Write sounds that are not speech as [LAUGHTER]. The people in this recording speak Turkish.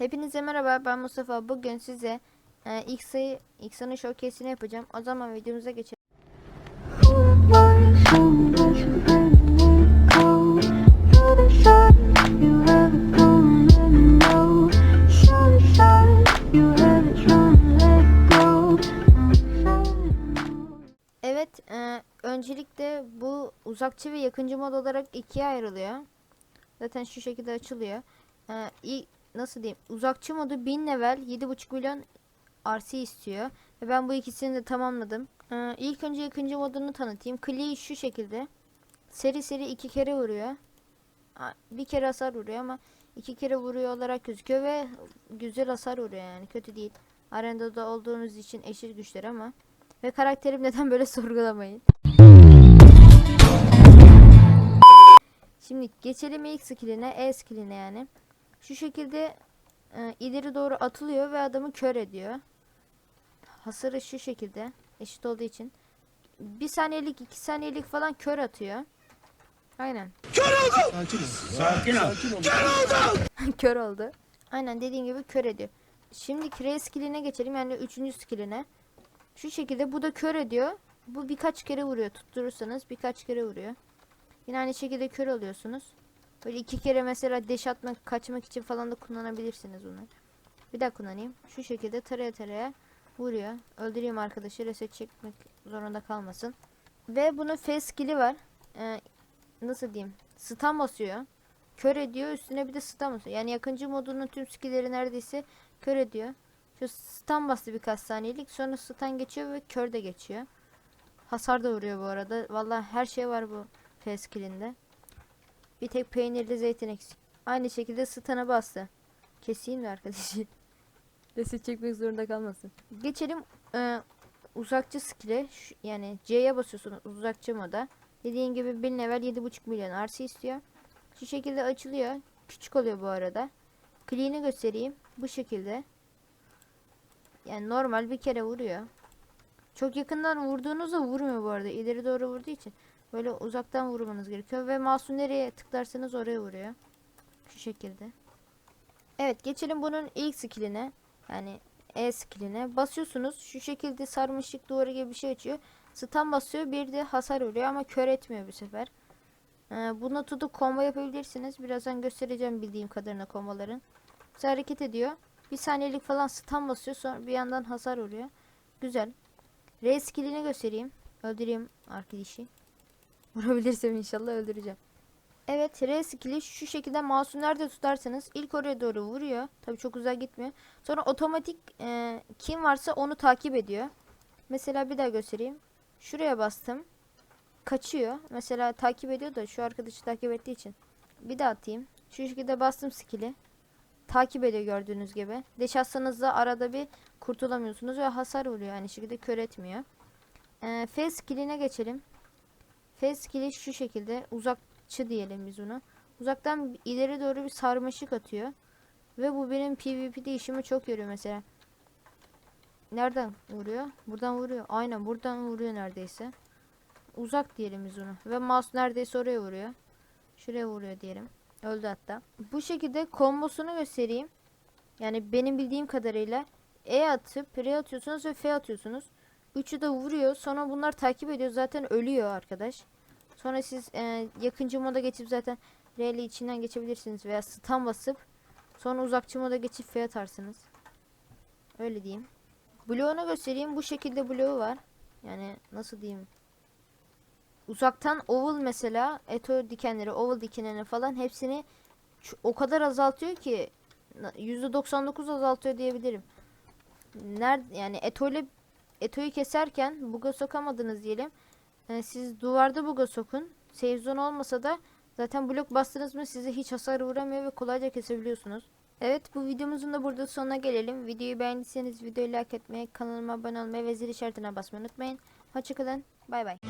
Hepinize merhaba ben Mustafa. Bugün size e, ilk sayı ilk sayının showcase'ini yapacağım. O zaman videomuza geçelim. Evet, e, öncelikle bu uzakçı ve yakıncı mod olarak ikiye ayrılıyor. Zaten şu şekilde açılıyor. E, nasıl diyeyim? Uzakçı modu 1000 level 7.5 milyon RC istiyor. Ve ben bu ikisini de tamamladım. E, ilk önce yakıncı modunu tanıtayım. Klee şu şekilde. Seri seri iki kere vuruyor. Bir kere hasar vuruyor ama iki kere vuruyor olarak gözüküyor ve güzel hasar vuruyor yani kötü değil. Arenada olduğunuz için eşit güçler ama ve karakterim neden böyle [LAUGHS] sorgulamayın. Şimdi geçelim ilk skilline, E skilline yani. Şu şekilde e, ileri doğru atılıyor ve adamı kör ediyor. Hasarı şu şekilde eşit olduğu için. Bir saniyelik, iki saniyelik falan kör atıyor. Aynen. Sakin ol. kör oldu. [LAUGHS] Aynen dediğim gibi kör ediyor. Şimdi Cray skilline geçelim yani üçüncü skilline. Şu şekilde bu da kör ediyor. Bu birkaç kere vuruyor tutturursanız birkaç kere vuruyor. Yine aynı şekilde kör oluyorsunuz. Böyle iki kere mesela deş atmak kaçmak için falan da kullanabilirsiniz bunu. Bir daha kullanayım. Şu şekilde taraya taraya vuruyor. Öldüreyim arkadaşı reset çekmek zorunda kalmasın. Ve bunun face skill'i var. Ee, nasıl diyeyim? Stun basıyor. Kör ediyor üstüne bir de stun basıyor. Yani yakıncı modunun tüm skill'leri neredeyse kör ediyor. Şu stun bastı birkaç saniyelik sonra stun geçiyor ve kör de geçiyor. Hasar da vuruyor bu arada. Vallahi her şey var bu F skill'inde. Bir tek peynirli zeytin eksik. Aynı şekilde stun'a bastı. Keseyim de arkadaşı. [LAUGHS] Reset çekmek zorunda kalmasın. Geçelim e, uzakçı skill'e. Yani C'ye basıyorsunuz uzakçı moda. Dediğim gibi 1000 level 7.5 milyon RC istiyor. Şu şekilde açılıyor. Küçük oluyor bu arada. Clean'i göstereyim. Bu şekilde. Yani normal bir kere vuruyor. Çok yakından vurduğunuzda vurmuyor bu arada. İleri doğru vurduğu için. Böyle uzaktan vurmanız gerekiyor. Ve mouse'u nereye tıklarsanız oraya vuruyor. Şu şekilde. Evet geçelim bunun ilk skilline. Yani E skilline. Basıyorsunuz. Şu şekilde sarmışık duvarı gibi bir şey açıyor. Stun basıyor. Bir de hasar vuruyor ama kör etmiyor bu sefer. Ee, buna tutup combo yapabilirsiniz. Birazdan göstereceğim bildiğim kadarına komboların. Mesela hareket ediyor. Bir saniyelik falan stun basıyor. Sonra bir yandan hasar vuruyor. Güzel. R skillini göstereyim. Öldüreyim arkadaşı. [LAUGHS] Vurabilirsem inşallah öldüreceğim. Evet R skilli şu şekilde mouse'u nerede tutarsanız ilk oraya doğru vuruyor. Tabi çok uzağa gitmiyor. Sonra otomatik e, kim varsa onu takip ediyor. Mesela bir daha göstereyim. Şuraya bastım. Kaçıyor. Mesela takip ediyor da şu arkadaşı takip ettiği için. Bir daha atayım. Şu şekilde bastım skill'i. Takip ediyor gördüğünüz gibi. Deş atsanız da arada bir kurtulamıyorsunuz ve hasar vuruyor. Aynı şekilde kör etmiyor. Ee, F skill'ine geçelim. F skill'i şu şekilde uzakçı diyelim biz onu. Uzaktan ileri doğru bir sarmaşık atıyor. Ve bu benim PvP'de işimi çok görüyor mesela. Nereden vuruyor? Buradan vuruyor. Aynen buradan vuruyor neredeyse. Uzak diyelim biz onu. Ve mouse neredeyse oraya vuruyor. Şuraya vuruyor diyelim. Öldü hatta. Bu şekilde kombosunu göstereyim. Yani benim bildiğim kadarıyla E atıp R atıyorsunuz ve F atıyorsunuz. Üçü de vuruyor. Sonra bunlar takip ediyor. Zaten ölüyor arkadaş. Sonra siz e, yakıncı moda geçip zaten R içinden geçebilirsiniz. Veya stun basıp sonra uzakçı moda geçip F atarsınız. Öyle diyeyim. Bloğunu göstereyim. Bu şekilde bloğu var. Yani nasıl diyeyim. Uzaktan oval mesela eto dikenleri, oval dikenlerini falan hepsini o kadar azaltıyor ki na- %99 azaltıyor diyebilirim. Nerede yani eto ile etoyu keserken buga sokamadınız diyelim. Ee, siz duvarda buga sokun. Save zone olmasa da zaten blok bastınız mı size hiç hasar uğramıyor ve kolayca kesebiliyorsunuz. Evet bu videomuzun da burada sonuna gelelim. Videoyu beğendiyseniz videoyu like etmeyi, kanalıma abone olmayı ve zil işaretine basmayı unutmayın. Hoşçakalın. Bay bay.